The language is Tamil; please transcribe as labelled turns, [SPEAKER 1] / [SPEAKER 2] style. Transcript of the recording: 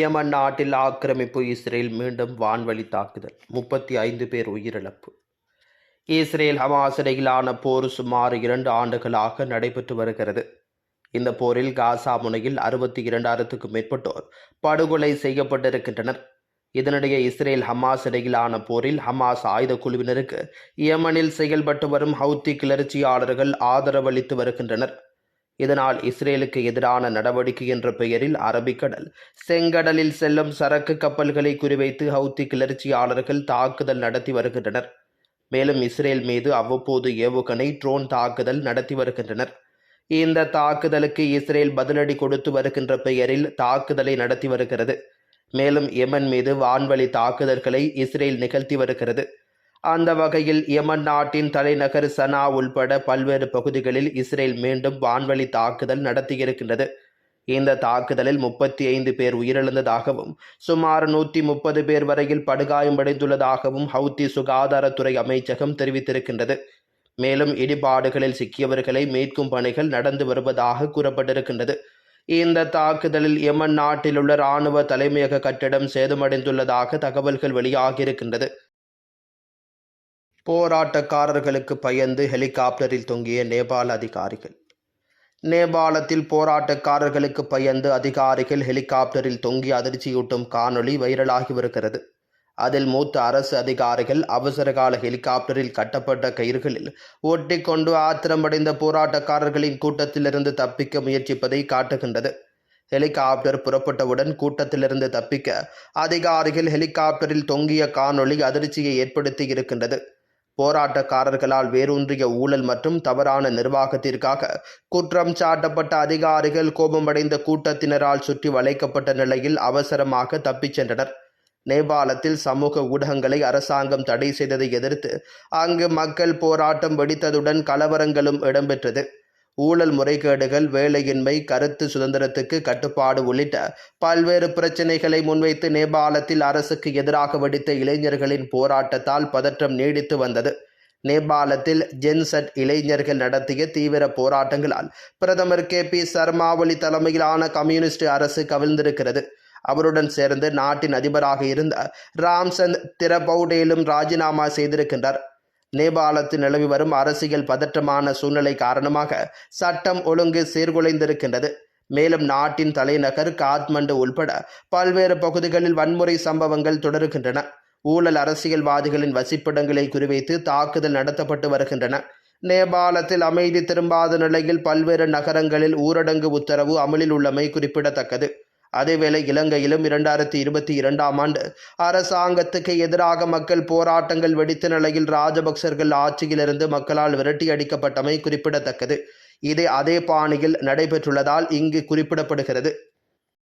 [SPEAKER 1] யமன் நாட்டில் ஆக்கிரமிப்பு இஸ்ரேல் மீண்டும் வான்வழி தாக்குதல். முப்பத்தி ஐந்து பேர் உயிரிழப்பு. இஸ்ரேல் ஹமாஸ் இடையிலான போர் சுமார் இரண்டு ஆண்டுகளாக நடைபெற்று வருகிறது. இந்த போரில் காசா முனையில் அறுபத்தி இரண்டாயிரத்துக்கும் மேற்பட்டோர் படுகொலை செய்யப்பட்டிருக்கின்றனர். இதனிடையே இஸ்ரேல் ஹமாஸ் இடையிலான போரில் ஹமாஸ் ஆயுத குழுவினருக்கு யமனில் செயல்பட்டு வரும் ஹவுத்தி கிளர்ச்சியாளர்கள் ஆதரவளித்து வருகின்றனர். இதனால் இஸ்ரேலுக்கு எதிரான நடவடிக்கை என்ற பெயரில் அரபிக்கடல் செங்கடலில் செல்லும் சரக்கு கப்பல்களை குறிவைத்து ஹவுத்தி கிளர்ச்சியாளர்கள் தாக்குதல் நடத்தி வருகின்றனர். மேலும் இஸ்ரேல் மீது அவ்வப்போது ஏவுகணை ட்ரோன் தாக்குதல் நடத்தி வருகின்றனர். இந்த தாக்குதலுக்கு இஸ்ரேல் பதிலடி கொடுத்து வருகின்ற பெயரில் தாக்குதலை நடத்தி வருகிறது. மேலும் எமன் மீது வான்வழி தாக்குதல்களை இஸ்ரேல் நிகழ்த்தி வருகிறது. அந்த வகையில் யமன் நாட்டின் தலைநகர் சனா உள்பட பல்வேறு பகுதிகளில் இஸ்ரேல் மீண்டும் வான்வழி தாக்குதல் நடத்தியிருக்கின்றது. இந்த தாக்குதலில் முப்பத்தி ஐந்து பேர் உயிரிழந்ததாகவும் சுமார் நூற்றி முப்பது பேர் வரையில் படுகாயமடைந்துள்ளதாகவும் ஹவுத்தி சுகாதாரத்துறை அமைச்சகம் தெரிவித்திருக்கின்றது. மேலும் இடிபாடுகளில் சிக்கியவர்களை மீட்கும் பணிகள் நடந்து வருவதாக கூறப்பட்டிருக்கின்றது. இந்த தாக்குதலில் யமன் நாட்டில் உள்ள இராணுவ தலைமையக கட்டிடம் சேதமடைந்துள்ளதாக தகவல்கள் வெளியாகியிருக்கின்றது. போராட்டக்காரர்களுக்கு பயந்து ஹெலிகாப்டரில் தொங்கிய நேபாள அதிகாரிகள். நேபாளத்தில் போராட்டக்காரர்களுக்கு பயந்து அதிகாரிகள் ஹெலிகாப்டரில் தொங்கி அதிர்ச்சியூட்டும் காணொளி வைரலாகி வருகிறது. அதில் மூத்த அரசு அதிகாரிகள் அவசரகால ஹெலிகாப்டரில் கட்டப்பட்ட கயிறுகளில் ஒட்டிக்கொண்டு ஆத்திரமடைந்த போராட்டக்காரர்களின் கூட்டத்திலிருந்து தப்பிக்க முயற்சிப்பதை காட்டுகின்றது. ஹெலிகாப்டர் புறப்பட்டவுடன் கூட்டத்திலிருந்து தப்பிக்க அதிகாரிகள் ஹெலிகாப்டரில் தொங்கிய காணொளி அதிர்ச்சியை ஏற்படுத்தி இருக்கின்றது. போராட்டக்காரர்களால் வேரூன்றிய ஊழல் மற்றும் தவறான நிர்வாகத்திற்காக குற்றம் சாட்டப்பட்ட அதிகாரிகள் கோபமடைந்த கூட்டத்தினரால் சுற்றி வளைக்கப்பட்ட நிலையில் அவசரமாக தப்பிச் சென்றனர். நேபாளத்தில் சமூக ஊடகங்களை அரசாங்கம் தடை செய்ததை எதிர்த்து அங்கு மக்கள் போராட்டம் வெடித்ததுடன் கலவரங்களும் இடம்பெற்றது. ஊழல் முறைகேடுகள் வேலையின்மை கருத்து சுதந்திரத்துக்கு கட்டுப்பாடு உள்ளிட்ட பல்வேறு பிரச்சினைகளை முன்வைத்து நேபாளத்தில் அரசுக்கு எதிராக வெடித்த இளைஞர்களின் போராட்டத்தால் பதற்றம் நீடித்து வந்தது. நேபாளத்தில் ஜென்சட் இளைஞர்கள் நடத்திய தீவிர போராட்டங்களால் பிரதமர் கே. பி. சர்மா ஒலி தலைமையிலான கம்யூனிஸ்ட் அரசு கவிழ்ந்திருக்கிறது. அவருடன் சேர்ந்து நாட்டின் அதிபராக இருந்த ராம்சந்த் திரபவுடேலும் ராஜினாமா செய்திருக்கின்றார். நேபாளத்தில் நிலவி வரும் அரசியல் பதற்றமான சூழ்நிலை காரணமாக சட்டம் ஒழுங்கு சீர்குலைந்திருக்கின்றது. மேலும் நாட்டின் தலைநகர் காத்மண்டு உள்பட பல்வேறு பகுதிகளில் வன்முறை சம்பவங்கள் தொடருகின்றன. ஊழல் அரசியல்வாதிகளின் வசிப்பிடங்களை குறிவைத்து தாக்குதல் நடத்தப்பட்டு வருகின்றன. நேபாளத்தில் அமைதி திரும்பாத நிலையில் பல்வேறு நகரங்களில் ஊரடங்கு உத்தரவு அமலில் உள்ளமை குறிப்பிடத்தக்கது. அதேவேளை இலங்கையிலும் இரண்டாயிரத்தி இருபத்தி இரண்டாம் ஆண்டு அரசாங்கத்துக்கு எதிராக மக்கள் போராட்டங்கள் வெடித்த நிலையில் ராஜபக்சர்கள் ஆட்சியிலிருந்து மக்களால் விரட்டி அடிக்கப்பட்டமை குறிப்பிடத்தக்கது. இது அதே பாணியில் நடைபெற்றுள்ளதால் இங்கு குறிப்பிடப்படுகிறது.